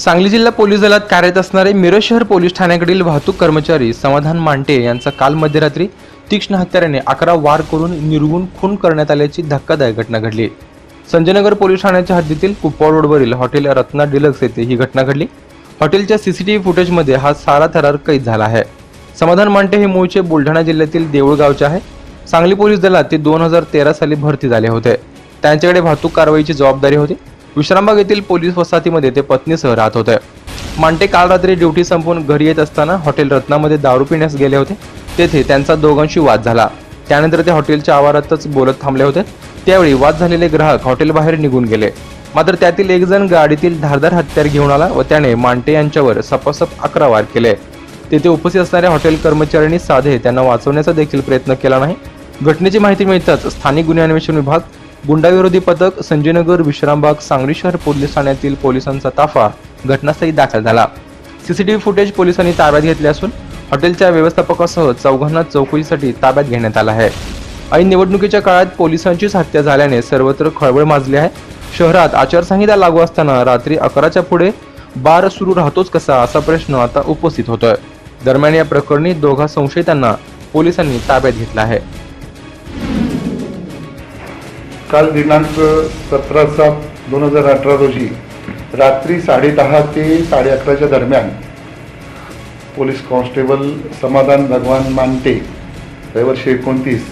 सांगली जिल्हा पोलीस दलात कार्यरत असणारे मिरज शहर पोलीस ठाण्याकडील वाहतूक कर्मचारी समाधान मांटे यांचा काल मध्यरात्री तीक्ष्ण हत्याराने अकरा वार करून निर्गुण खून करण्यात आल्याची धक्कादायक घटना घडली. संजयनगर पोलीस ठाण्याच्या हद्दीतील कुप्पा रोडवरील हॉटेल रत्ना डिलक्स येथे ही घटना घडली. हॉटेलच्या सीसीटीव्ही फुटेजमध्ये हा सारा थरार कैद झाला आहे. समाधान मांटे हे मूळचे बुलढाणा जिल्ह्यातील देऊळगावचे आहे. सांगली पोलीस दलात ते दोन हजार तेरा साली भरती झाले होते. त्यांच्याकडे वाहतूक कारवाईची जबाबदारी होती. विश्रामबाग येथील पोलीस वसाहतीमध्ये ते पत्नीसह राहत होते. मांटे काल रात्री ड्युटी संपवून घरी येत असताना हॉटेल रत्नामध्ये दारू पिण्यास गेले होते. तेथे त्यांचा दोघांशी वाद झाला. त्यानंतर ते हॉटेलच्या आवारातच बोलत थांबले होते. त्यावेळी वाद झालेले ग्राहक हॉटेलबाहेर निघून गेले. मात्र त्यातील एक जण गाडीतील धारदार हत्यार घेऊन आला व त्याने मांटे यांच्यावर सपासप अकरा वार केले. तेथे उपस्थित असणाऱ्या हॉटेल कर्मचाऱ्यांनी साधे त्यांना वाचवण्याचा देखील प्रयत्न केला नाही. घटनेची माहिती मिळताच स्थानिक गुन्हे अन्वेषण विभाग गुंडाविरोधी पथक संजयनगर विश्रामबाग सांगली शहर पोलीस ठाण्यातील पोलिसांचा ताफा घटनास्थळी दाखल झाला. सीसीटीव्ही फुटेज पोलिसांनी ताब्यात घेतले असून हॉटेलच्या व्यवस्थापकासह चौघांना चौकशीसाठी ताब्यात घेण्यात आला आहे. ऐन निवडणुकीच्या काळात पोलिसांचीच हत्या झाल्याने सर्वत्र खळबळ माजली आहे. शहरात आचारसंहिता लागू असताना रात्री अकराच्या पुढे बार सुरू राहतोच कसा असा प्रश्न आता उपस्थित होतोय. दरम्यान या प्रकरणी दोघा संशयितांना पोलिसांनी ताब्यात घेतला आहे. काल दिनांक सतरा सात दोन हजार अठरा रोजी रात्री साडेदहा ते साडे अकराच्या दरम्यान पोलीस कॉन्स्टेबल समाधान भगवान मानटे रविवर्षी एकोणतीस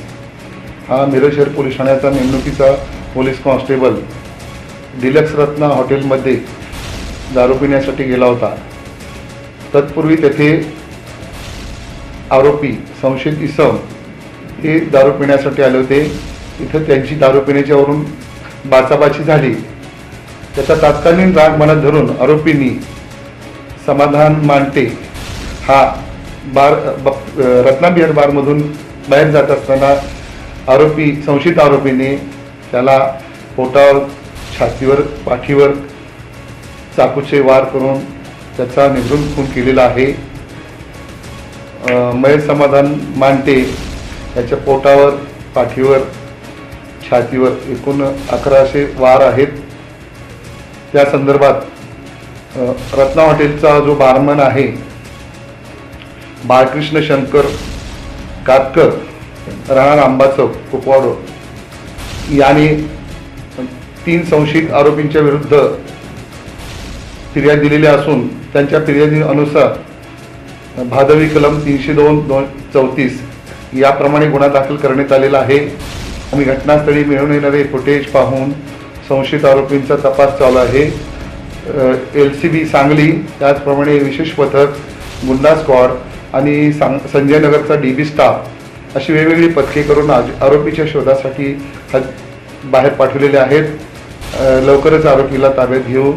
हा मिरज शहर पोलीस ठाण्याचा नेमणुकीचा पोलीस कॉन्स्टेबल डिलक्स रत्ना हॉटेलमध्ये दारू पिण्यासाठी गेला होता. तत्पूर्वी तेथे आरोपी संशयित इसम हे दारू पिण्यासाठी आले होते. इथं त्यांची दारू पिण्याच्यावरून बाचाबाची झाली. त्याचा तात्कालीन राग मनात धरून आरोपींनी समाधान मानते. हा बार ब- रत्नाबिहार बारमधून बाहेर जात असताना आरोपी संशयित आरोपीने त्याला पोटावर छातीवर पाठीवर चाकूचे वार करून त्याचा निघून खून केलेला आहे. अ, समाधान मानते. त्याच्या पोटावर पाठीवर छातीवर एकूण अकराशे वार आहेत. त्या संदर्भात रत्ना हॉटेलचा जो बारमन आहे बाळकृष्ण शंकर कातकर राहणार आंबाचौक कुपवाडो याने तीन संशयित आरोपींच्या विरुद्ध फिर्याद दिलेली असून त्यांच्या फिर्यादीनुसार भादवी कलम तीनशे दोन दोन चौतीस याप्रमाणे गुन्हा दाखल करण्यात आलेला आहे. आम्ही घटनास्थळी मिळून येणारे फुटेज पाहून संशयित आरोपींचा तपास चालू आहे. एल सी बी सांगली त्याचप्रमाणे विशेष पथक गुंडा स्क्वॉड आणि सांग संजयनगरचा डी बी स्टाफ अशी वेगवेगळी पथके करून आज आरोपीच्या शोधासाठी बाहेर पाठवलेले आहेत. लवकरच आरोपीला ताब्यात घेऊ.